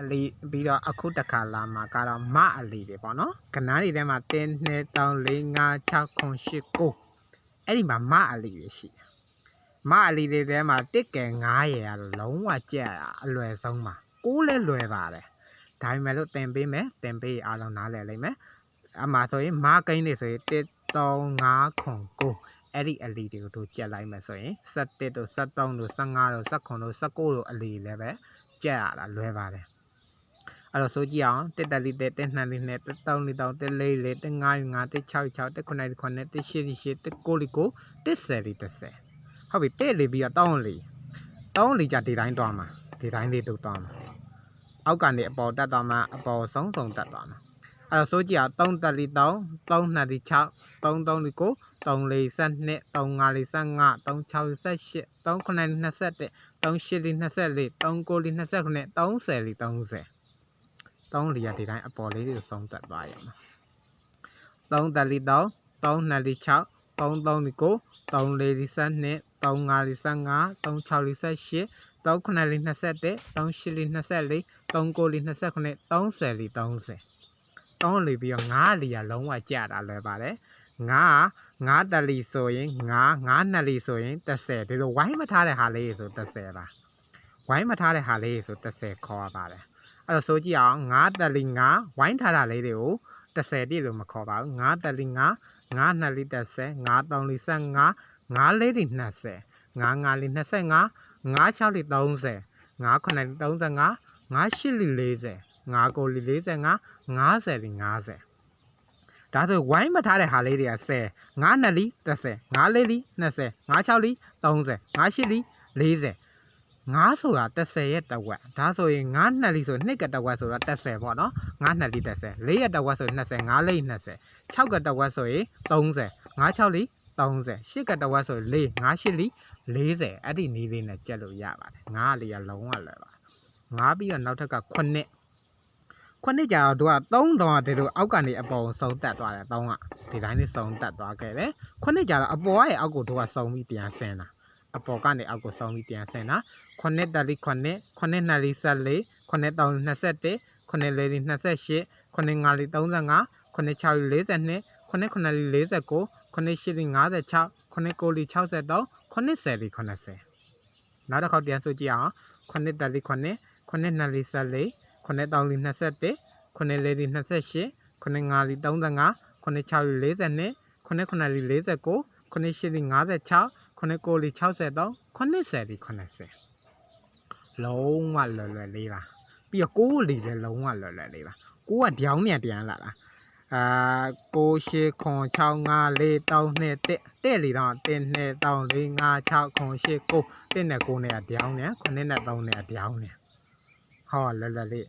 အလီပြီးတော့အခုတစ်ခါလာမှာကတော့မအလီတွေပေါ့နော်ကနားတွေထဲမှာ1 2 3 4 5 6 9 10 9အဲ့ဒီမှာမအလီတွေရှိတယ်မအလီတွေထဲမှာတစ်ကယ်9ရေကတော့လုံးဝကြက်ရအလွယ်ဆုံးပါကိုးလဲလွယ်ပါတယ်ဒါပေမဲ့လို့တင်ပေးမယ်တင်ပေးရင်အားလုံးနားလည်လိမ့်မယ်အမှဆိုရင်မကိန်းတွေဆိုရင်1 3 5ခွန်9အဲ့ဒီအလီတွေကိုတို့ကြက်လိုက်မယ်ဆိုရင်17တို့73တို့15တို့19တို့19တို့အလီလည်းပဲကြက်ရတာလွယ်ပါတယ် အဲ့တော့ဆိုကြည့်အောင်တက်တက်လေးတက်တက်နှံလေးနဲ့တက်တောင်းလေးတောင်းတက်လေးလေးတက်ငါးငါးတက်6 6တက်9 9တက်8 8တက်9လေးကိုတက်10လေး10ဟုတ်ပြီတက်လေးပြီးတော့တောင်းလေးတောင်းလေးကြဒီတိုင်းသွားမှာဒီတိုင်းလေးတို့သွားမှာအောက်ကနေအပေါ်တက်သွားမှာအပေါ်ဆုံးဆုံးတက်သွားမှာအဲ့တော့ဆိုကြည့်အောင်3တက်လေးတောင်း3နှစ်လေး6 3 3လေးကို3လေး12 3 5လေး15 3 6လေး18 3 9လေး21 3 8လေး24 3 9လေး29 30လေး30 3လေးရဒီတိုင်းအပေါ်လေးတွေဆုံးတက်သွားရအောင်3တက်လေး3 3နှစ်လေး6 3 3လေးကို3လေးလေး12 3 5လေး15 3 6လေး18 3 9လေး21 3 8လေး24 3 9လေး29 30လေး30 3လေးပြီးတော့9လေးရလုံးဝကြတာလွယ်ပါတယ်ငါငါတက်လီဆိုရင်ငါငါနှစ်လီဆိုရင်30ဒီလိုဝိုင်းမထားတဲ့ဟာလေးဆို30ပါဝိုင်းမထားတဲ့ဟာလေးဆို30ခေါ်ရပါတယ် အဲ့တော့ဆိုကြည့်အောင်ငါတက်လီငါဝိုင်းထားတာလေးတွေကို30ပြည့်လို့မခေါ်ပါဘူးငါတက်လီငါငါနှစ်လီ30ငါ3လီ15ငါလေးလီ20ငါ5လီ25ငါ6လီ30ငါ9လီ35ငါ8လီ40ငါ9လီ45 50လီ50ဒါဆိုဝိုင်းမထားတဲ့ဟာလေးတွေက10ငါနှစ်လီ30ငါလေးလီ20ငါ6လီ30ငါ8လီ40 ငါဆိုတာ30ရဲ့တဝက်ဒါဆိုရင်ငါနှစ်လီဆိုနှစ်ကတဝက်ဆိုတော့30ပေါ့နော်ငါနှစ်လီ30လေးရဲ့တဝက်ဆို20ငါလေး20 6ကတဝက်ဆိုရင်30ငါ6လီ30 8ကတဝက်ဆို4ငါ8လီ40အဲ့ဒီနီးလေးနဲ့ကြက်လို့ရပါတယ်ငါးလေးကလုံးဝလွယ်ပါတယ်ငါပြီးတော့နောက်ထပ်က9ခုနှစ်ကြာတော့သူက3တောင်ကဒီလိုအောက်ကနေအပေါ်ဆုံးတက်သွားတယ်3ကဒီတိုင်းလေးဆုံးတက်သွားခဲ့တယ်ခုနှစ်ကြာတော့အပေါ်ရဲ့အောက်ကိုသူကဆုံးပြီးပြန်ဆင်းတာ အပေါ်ကနေအောက်ကိုဆုံးပြီးပြန်ဆင်းတာခုနှစ်တက်လေးခုနှစ်ခုနှစ်နှစ်လေး14ခုနှစ်တောင်21ခုနှစ်လေး28ခုနှစ်ငါလေး35ခုနှစ်6လေး42ခုနှစ်ခုနှစ်လေး49ခုနှစ်8လေး56ခုနှစ်9လေး63ခုနှစ်10လေး80နောက်တစ်ခေါက်ပြန်ဆိုကြည့်အောင်ခုနှစ်တက်လေးခုနှစ်ခုနှစ်နှစ်လေး14ခုနှစ်တောင်လေး21ခုနှစ်လေးလေး28ခုနှစ်ငါလေး35ခုနှစ်6လေး42ခုနှစ်ခုနှစ်လေး49ခုနှစ်8လေး56 ခုနှစ်9လေး63ခုနှစ်10လေး80လုံးဝလွယ်လွယ်လေးပါပြီးတော့ကိုးလေးလည်းလုံးဝလွယ်လွယ်လေးပါကိုးကပြောင်းမြန်ပြန်လာတာအာ6ရှ6ခွန်6 5 4 3 2 1တဲ့လီတော့1 2 3 4 5 6ခွန်8 9 1နဲ့9နဲ့အပြောင်းနဲ့9နဲ့3နဲ့အပြောင်းနဲ့ဟောလွယ်လွယ်လေး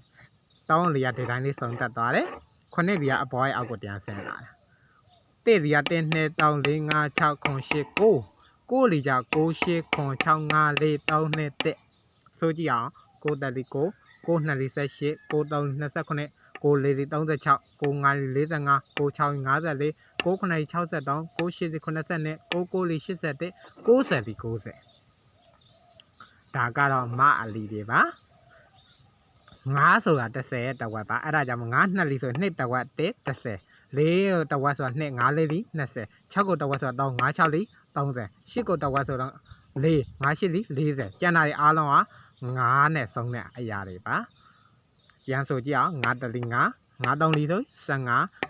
တောင်းလီကဒီတိုင်းလေးစုံတက်သွားတယ်ခုနှစ်လီကအပေါ်ရဲ့အောက်ကိုပြန်ဆင်းလာတယ်တဲ့လီက1 2 3 4 5 6ခွန်8 9 9လီကြ6 8ခွန်6 5 4 3 2 1ဆိုကြည့်အောင်9တက်လီ9 9နှစ်လီ18 9 3 29ကိုလေးလေး36ကိုငါလေး45ကို6 54ကို9 63ကို8 80နဲ့ကို9လေး81 90ပြီး90ဒါကတော့မအလီတွေပါ9ဆိုတာ30ရဲ့တဝက်ပါအဲ့ဒါကြောင့်9နှစ်လီဆို2တဝက်1 30 4တဝက်ဆိုတာ2 5လေးလီ20 6ကိုတဝက်ဆိုတာ3 5 6လီ 30 8ကိုတဝက်ဆိုတော့4 5 8လီ40ကျန်တာတွေအားလုံးက9နဲ့ဆုံးတဲ့အရာတွေပါပြန်ဆိုကြည့်အောင်9တလီ9 9 3လီဆို15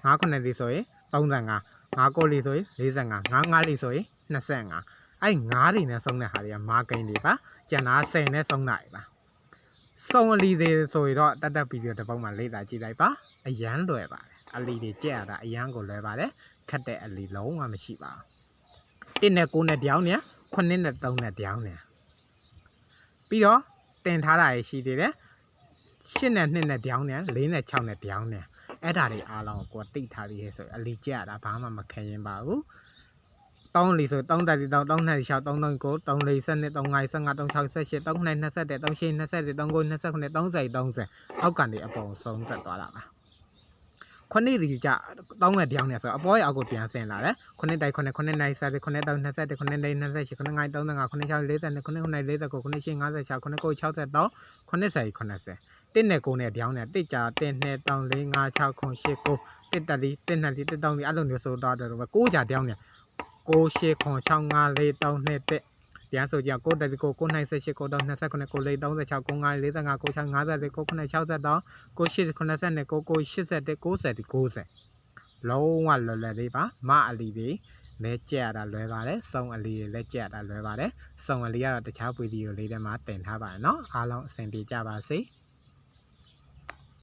9 9လီဆိုရင်35 9 9လီဆိုရင်45 9 5လီဆိုရင်25အဲ့9တွေနဲ့ဆုံးတဲ့ဟာတွေကမာကိန်းတွေပါကျန်တာ10နဲ့ဆုံးတာတွေပါစုံအလီတွေဆိုရင်တော့တက်တက်ဗီဒီယိုတစ်ပုဒ်မှာလေ့လာကြည့်လိုက်ပါအရန်လွယ်ပါတယ်အလီတွေကြက်ရတာအရန်ကိုလွယ်ပါတယ်ခက်တဲ့အလီလုံးဝမရှိပါဘူး 1နဲ့9နဲ့ပြောင်းနေ9နဲ့3နဲ့ပြောင်းနေပြီးတော့တင်ထားတာရရှိသေးတယ်8နဲ့2နဲ့ပြောင်းနေ4နဲ့6နဲ့ပြောင်းနေအဲ့ဒါတွေအားလုံးကိုတိတ်ထားပြီးဆိုအလီကြက်ရတာဘာမှမခံရင်ပါဘူး3လီဆို3တက်လီ3 3နှစ်လီ6 3 3 9 3လီ7 3 5 15 3 6 18 3 9 20 3 8 20 3 9 29 30 30အောက်ကနေအပေါ်ဆုံးသက်သွားတာပါ ခုနှစ်ဒီကြတောင်းငယ်ပြောင်းနေဆိုတော့အပေါ်ရဲ့အောက်ကိုပြန်ဆင်းလာတယ်ခုနှစ်တိုက်ခုနှစ်ခုနှစ်နိုင်ဆက်ခုနှစ်တောင်း20ခုနှစ်နိုင်28ခုနှစ်ငိုင်း35ခုနှစ်6 40ခုနှစ်ခုနှစ်49ခုနှစ်ရှင်း56ခုနှစ်ကို63ခုနှစ်40 90တစ်နဲ့ကိုနဲ့ပြောင်းနေတစ်ကြာတစ်နှစ်3 4 5 6 9 10 9တစ်တက်လီတစ်နှစ်လီတစ်တောင်းလီအဲ့လိုမျိုးဆိုတော့တယ်ပဲကိုကြာပြောင်းနေ9 10 9 6 5 4 3 2တစ် ပြန်ဆိုကြကိုတက်လီကို9 98ကိုတော့29ကိုလေး36 9 5 45 9 6 54ကို9 60တော့ကို8 92ကိုကို81 90 90လုံးဝလွယ်လွယ်လေးပါမအလီတွေလဲကြက်ရတာလွယ်ပါတယ်စုံအလီတွေလဲကြက်ရတာလွယ်ပါတယ်စုံအလီကတော့တခြားပွေဒီယိုလေးထဲမှာတင်ထားပါတယ်เนาะအားလုံးအဆင်ပြေကြပါစေ။